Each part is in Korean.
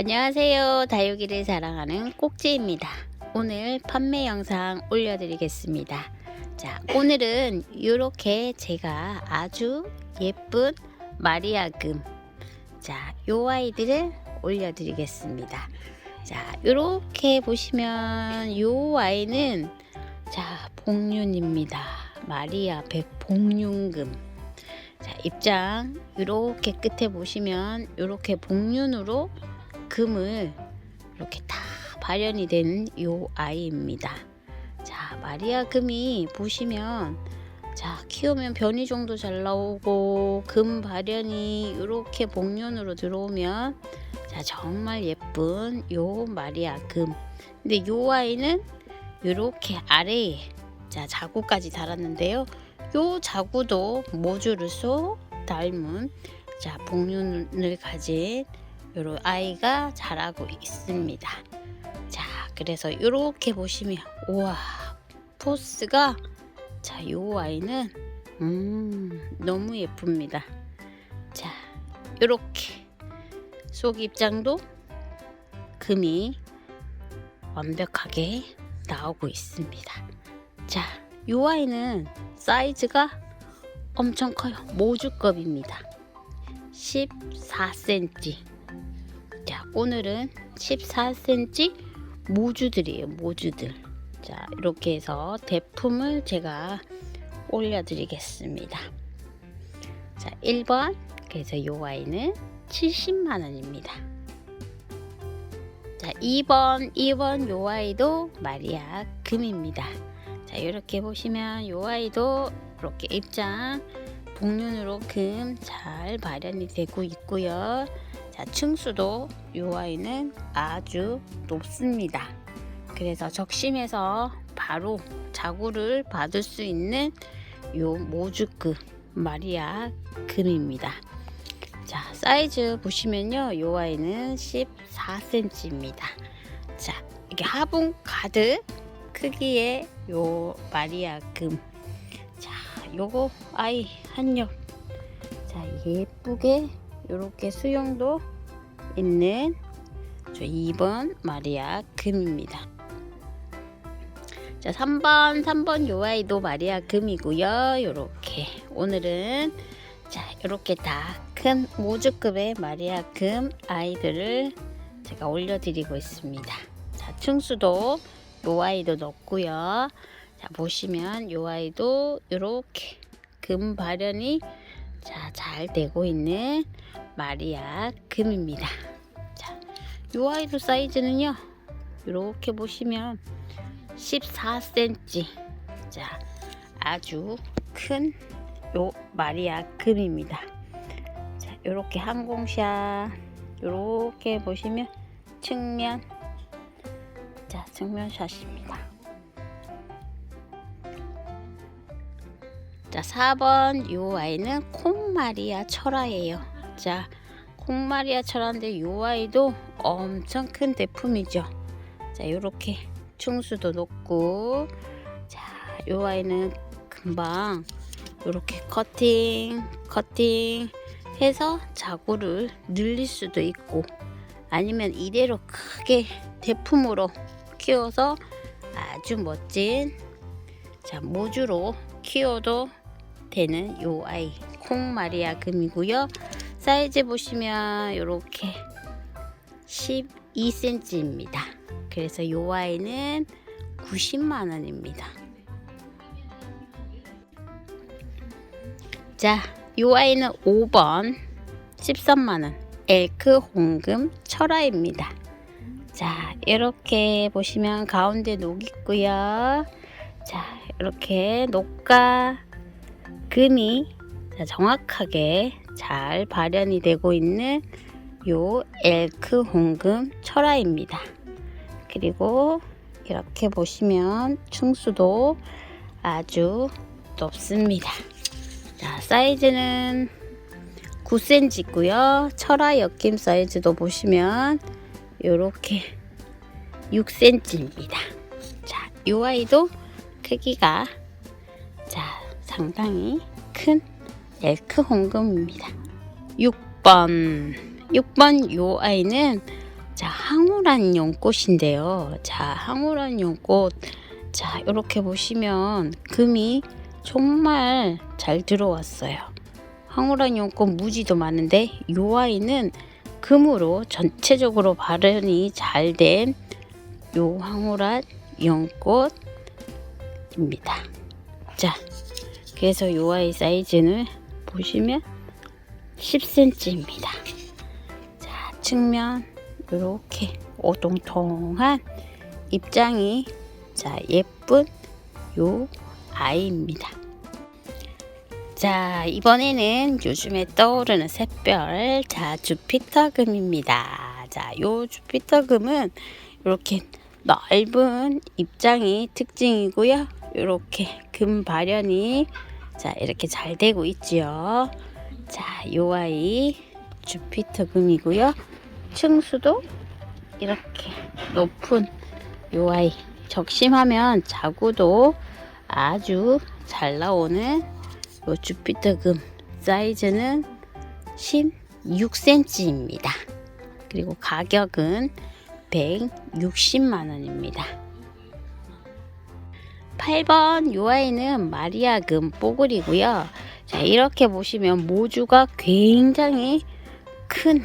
안녕하세요. 다육이를 사랑하는 꼭지입니다. 오늘 판매 영상 올려드리겠습니다. 자, 오늘은 이렇게 제가 아주 예쁜 마리아금, 자, 요 아이들을 올려드리겠습니다. 자, 이렇게 보시면 요 아이는 자, 복륜입니다. 마리아 백복륜금. 자, 입장 이렇게 끝에 보시면 이렇게 복륜으로 금을 이렇게 다 발현이 된요 아이입니다. 자, 마리아 금이 보시면 자, 키우면 변이종도 잘 나오고 금 발현이 이렇게 복륜으로 들어오면 자, 정말 예쁜 요 마리아 금. 근데 요 아이는 이렇게 아래에 자, 자구까지 달았는데요. 요 자구도 모주를 쏙 닮은 자, 복륜을 가진 요런 아이가 자라고 있습니다. 자, 그래서 이렇게 보시면 우와 포스가 자, 요 아이는 음, 너무 예쁩니다. 자, 이렇게 속 입장도 금이 완벽하게 나오고 있습니다. 자, 요 아이는 사이즈가 엄청 커요. 모주급입니다. 14cm. 자, 오늘은 14cm 모주들이에요. 모주들. 자, 이렇게 해서 대품을 제가 올려드리겠습니다. 자, 1번. 그래서 요 아이는 70만 원입니다. 자, 2번, 2번 요 아이도 마리아 금입니다. 자, 이렇게 보시면 요 아이도 이렇게 입장 복륜으로 금잘 발현이 되고 있고요. 자, 층수도 요 아이는 아주 높습니다. 그래서 적심해서 바로 자구를 받을 수 있는 요 모주급 마리아 금입니다. 자, 사이즈 보시면요. 요 아이는 14cm입니다. 자, 이게 화분 가득 크기의 요 마리아 금. 자, 요거 아이 한 엽. 자, 예쁘게 요렇게 수영도 있는 저 2번 마리아 금입니다. 자, 3번, 3번 요 아이도 마리아 금이고요. 요렇게 오늘은 자, 요렇게 다 큰 모주급의 마리아 금 아이들을 제가 올려드리고 있습니다. 자, 층수도 요 아이도 넣고요. 자, 보시면 요 아이도 요렇게 금 발현이 자, 잘 되고 있는 마리아 금입니다. 자, 요 아이도 사이즈는요. 요렇게 보시면 14cm. 자, 아주 큰 요 마리아 금입니다. 자, 요렇게 항공샷 요렇게 보시면 측면 자, 측면샷입니다. 자, 4번 요 아이는 콩마리아 철화예요. 자, 콩마리아 철화인데 요 아이도 엄청 큰 대품이죠. 자, 요렇게 충수도 높고 자, 요 아이는 금방 요렇게 커팅, 커팅 해서 자구를 늘릴 수도 있고 아니면 이대로 크게 대품으로 키워서 아주 멋진 자, 모주로 키워도 되는 요 아이 콩마리아 금이고요. 사이즈 보시면 이렇게 12cm입니다. 그래서 요 아이는 90만 원입니다. 자, 요 아이는 5번 13만 원 엘크 홍금 철화입니다. 자, 이렇게 보시면 가운데 녹 있고요. 자, 이렇게 녹과 금이 자, 정확하게 잘 발현이 되고 있는 요 엘크 홍금 철화입니다. 그리고 이렇게 보시면 충수도 아주 높습니다. 자, 사이즈는 9cm 있고요. 철화 엮임 사이즈도 보시면 이렇게 6cm입니다. 자, 이 아이도 크기가 자, 상당히 큰 엘크 홍금입니다. 6번 6번 요 아이는 자, 항우란 연꽃인데요. 자, 항우란 연꽃. 자, 이렇게 보시면 금이 정말 잘 들어왔어요. 항우란 연꽃 무지도 많은데 요 아이는 금으로 전체적으로 발현이 잘 된요 황홀한 연꽃입니다. 자, 그래서 요 아이 사이즈는 보시면 10cm입니다. 자, 측면 이렇게 오동통한 입장이 자 예쁜 요 아이입니다. 자 이번에는 요즘에 떠오르는 샛별 자 주피터금입니다. 자 요 주피터금은 이렇게 넓은 입장이 특징이고요. 이렇게 금 발현이 자 이렇게 잘 되고 있지요. 자 요 아이 주피터 금이고요. 층수도 이렇게 높은 요 아이 적심하면 자구도 아주 잘 나오는 요 주피터 금 사이즈는 16cm입니다. 그리고 가격은 160만 원입니다. 8번 요 아이는 마리아금 뽀글이고요. 자, 이렇게 보시면 모주가 굉장히 큰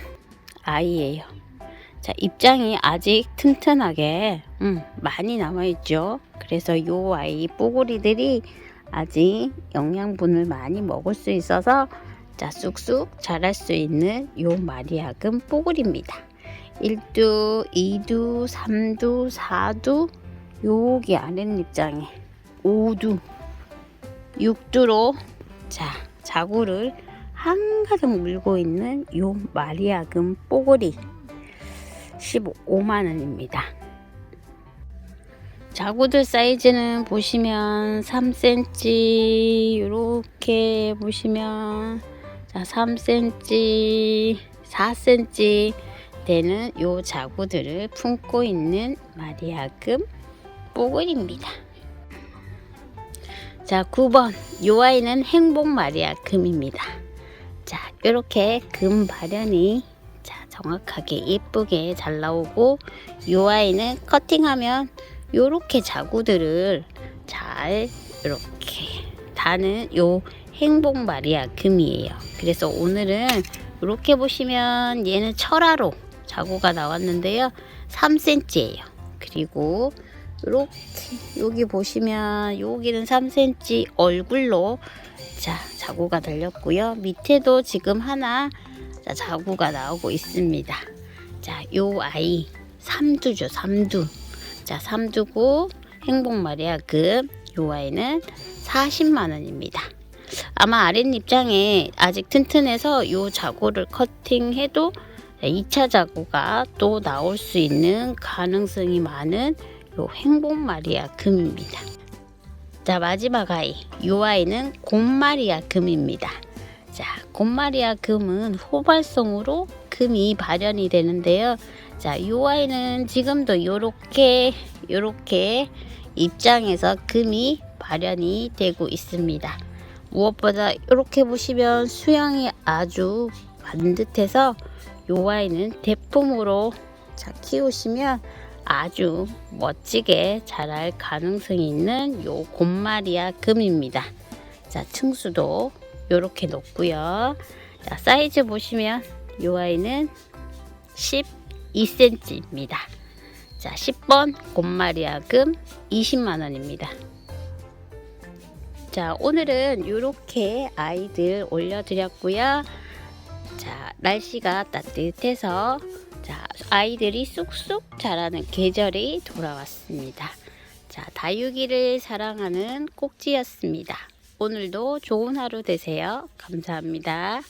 아이예요. 자, 입장이 아직 튼튼하게 음, 많이 남아있죠. 그래서 요 아이 뽀글이들이 아직 영양분을 많이 먹을 수 있어서 자, 쑥쑥 자랄 수 있는 요 마리아금 뽀글입니다. 1두, 2두, 3두, 4두, 여기 아랫 입장에 5두, 6두로 자, 자구를 한가득 물고 있는 요 마리아금 뽀글이 15만 원입니다. 자구들 사이즈는 보시면 3cm 이렇게 보시면 자 3cm 4cm 되는 요 자구들을 품고 있는 마리아금 뽀글입니다. 자 9번 요 아이는 행복 마리아 금입니다. 자 이렇게 금 발현이 자 정확하게 예쁘게 잘 나오고 요 아이는 커팅하면 요렇게 자구들을 잘 이렇게 다는 요 행복 마리아 금이에요. 그래서 오늘은 이렇게 보시면 얘는 철화로 자구가 나왔는데요. 3cm예요. 그리고 이렇게 여기 보시면 여기는 3cm 얼굴로 자 자구가 달렸고요. 밑에도 지금 하나 자, 자구가 나오고 있습니다. 자, 요 아이 삼두죠, 삼두. 자, 삼두고 행복 마리아 금 요 아이는 40만 원입니다. 아마 아랫입장에 아직 튼튼해서 요 자구를 커팅해도 2차 자구가 또 나올 수 있는 가능성이 많은 요 행복 마리아 금입니다. 자 마지막 아이 요 아이는 곰마리아 금입니다. 자 곰마리아 금은 호발성으로 금이 발현이 되는데요. 자 요 아이는 지금도 요렇게 요렇게 입장에서 금이 발현이 되고 있습니다. 무엇보다 이렇게 보시면 수양이 아주 반듯해서 요 아이는 대품으로 자 키우시면 아주 멋지게 자랄 가능성이 있는 요 곰마리아 금입니다. 자 층수도 이렇게 높고요. 자 사이즈 보시면 요 아이는 12cm입니다. 자 10번 곰마리아 금 20만 원입니다. 자 오늘은 이렇게 아이들 올려드렸고요. 자 날씨가 따뜻해서 자 아이들이 쑥쑥 자라는 계절이 돌아왔습니다. 자 다육이를 사랑하는 꼭지였습니다. 오늘도 좋은 하루 되세요. 감사합니다.